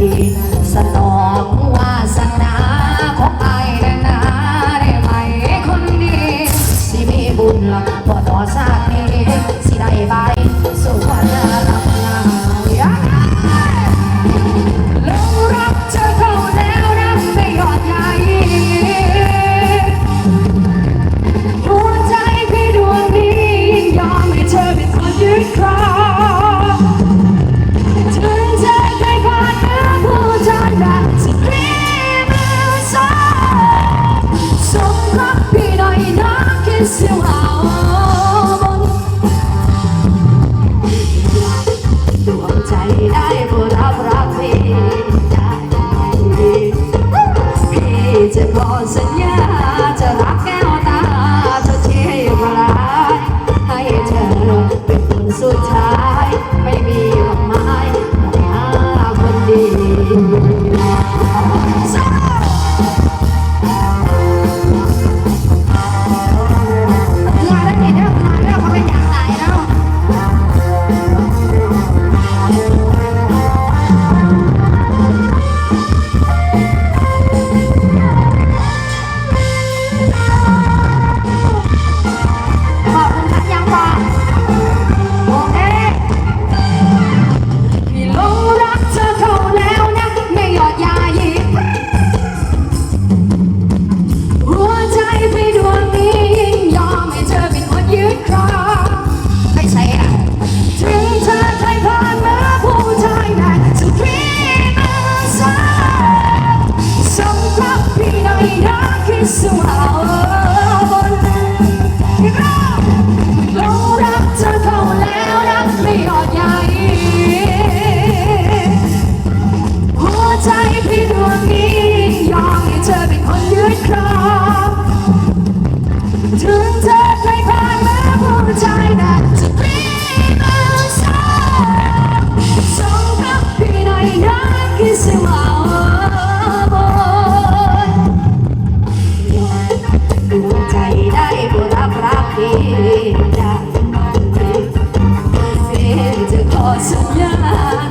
ดีสนอง Música 怎么样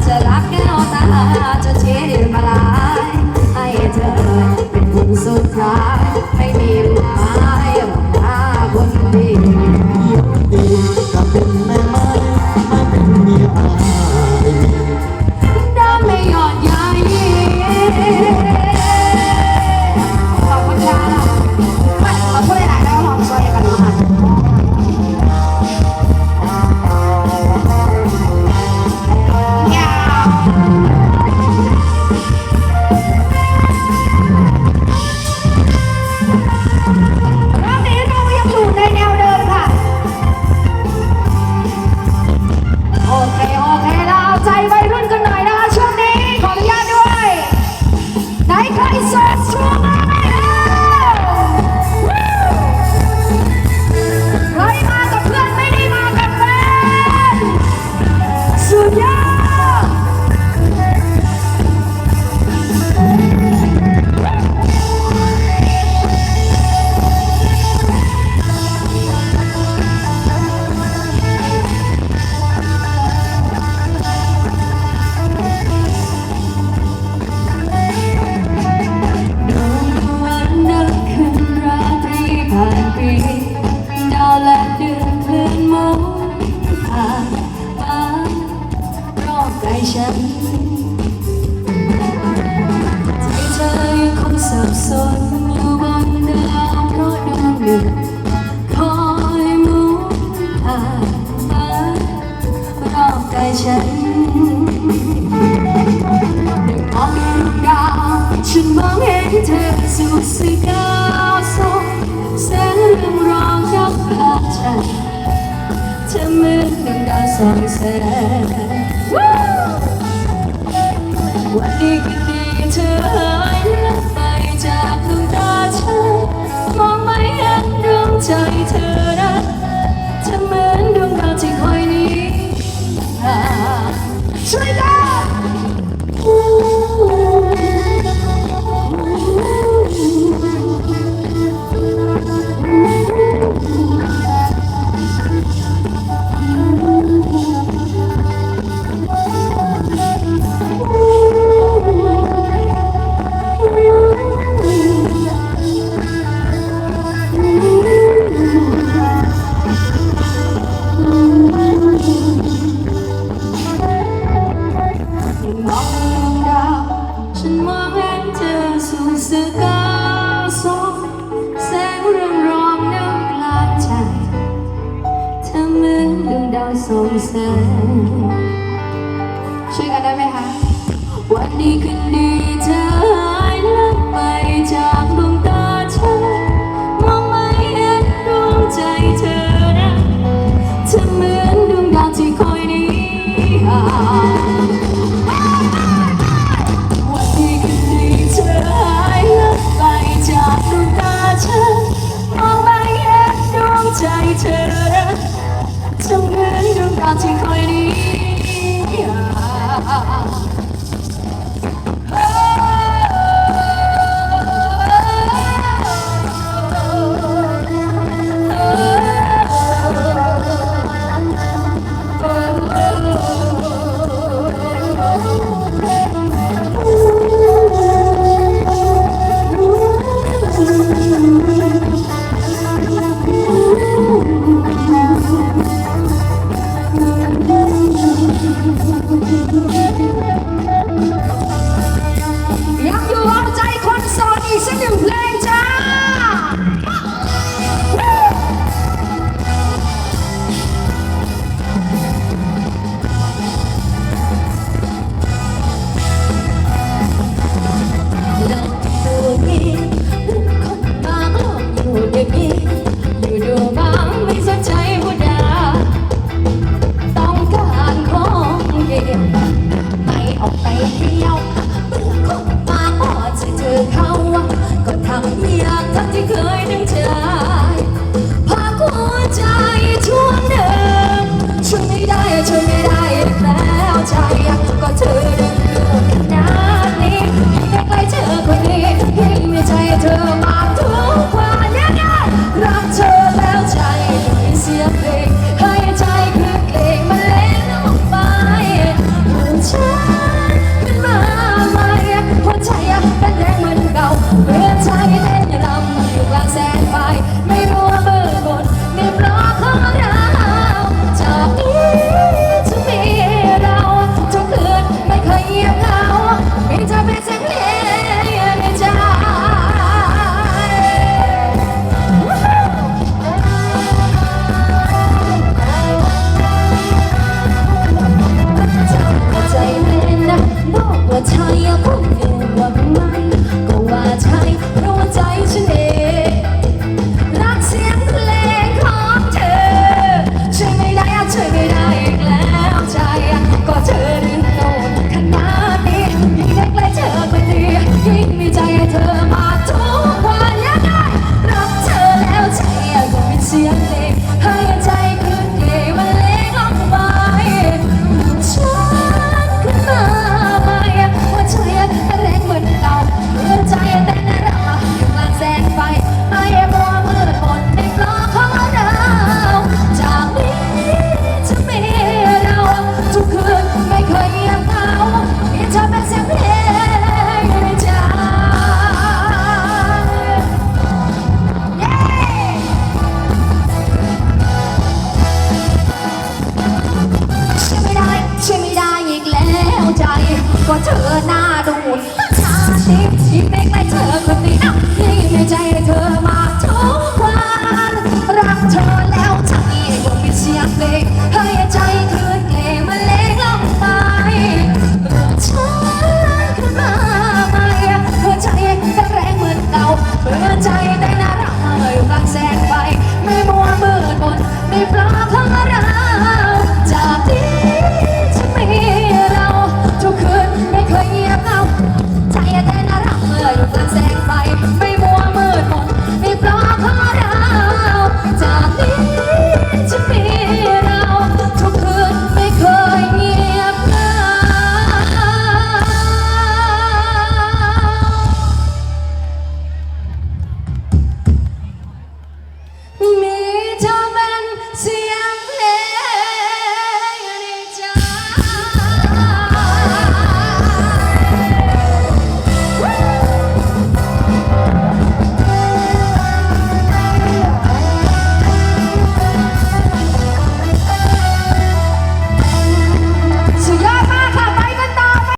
ดาวและเดือนเคลื่อนมองผ่านฟ้ารอบกายฉันใจเธอยังคงสับสนอยู่บนดาวเพราะดวงหนึ่งคอยมุนผ่านฟ้ารอบกายฉันมองดูดาวฉันมองเห็นเธอสุขสกา สียงเรื่องร้องชักพาใจเธอเหมือนดวงดาวสองแสงวันดีคืนดีเธอหายลัไปจากดวงตาฉันมองไม่เห็นดวงใจเธอนะเธอเหมือนดวงดาวที่คอยนี้ช่วยกัน สู่ส่อกแสงเรืองรองน้ำลางใจเธอเหมือนดวงดาวส่องแสงช่วยกันได้ไหมคะ วันนี้คืนดี ทั้งอยากทั้ที่เคยนึกใจพาหัวใจชวนเดิช่วยไม่ได้ช่วยไม่ได้แล้วใจก็เธอเดินอยู่นานี้ใกล้เธอคนนี้ยิ่งมีใจเธอมากทุกวันยังไงรักเธอแล้วใจไม่เสียเพงให้ใจคือเพลงมันเล่นออไปหัวใจ